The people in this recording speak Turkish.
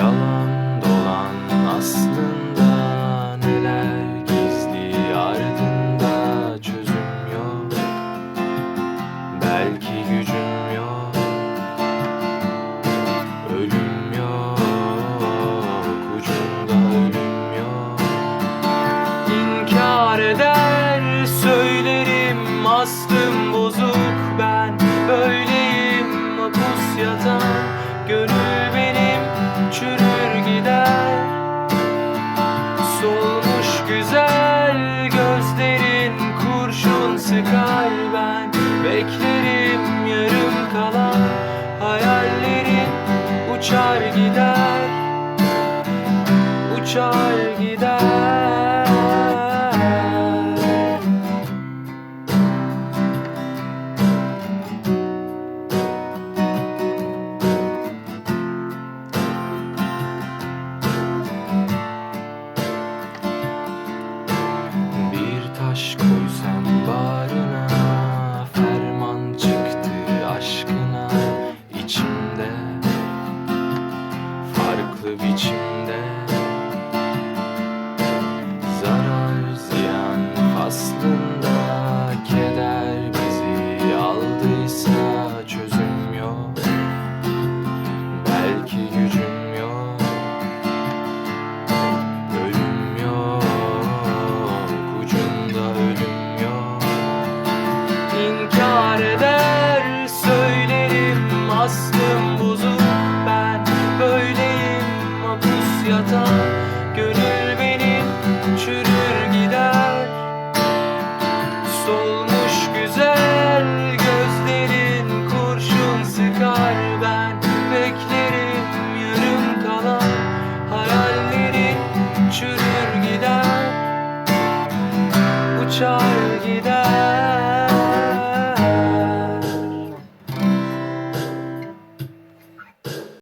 Yalan dolan aslında neler gizli ardında çözüm yok. Belki gücü kalben. Bekle. yata Gönül benim çürür gider. Solmuş güzel gözlerin kurşun sıkar. Ben beklerim yarım kalan hayallerin çürür gider. Uçar gider.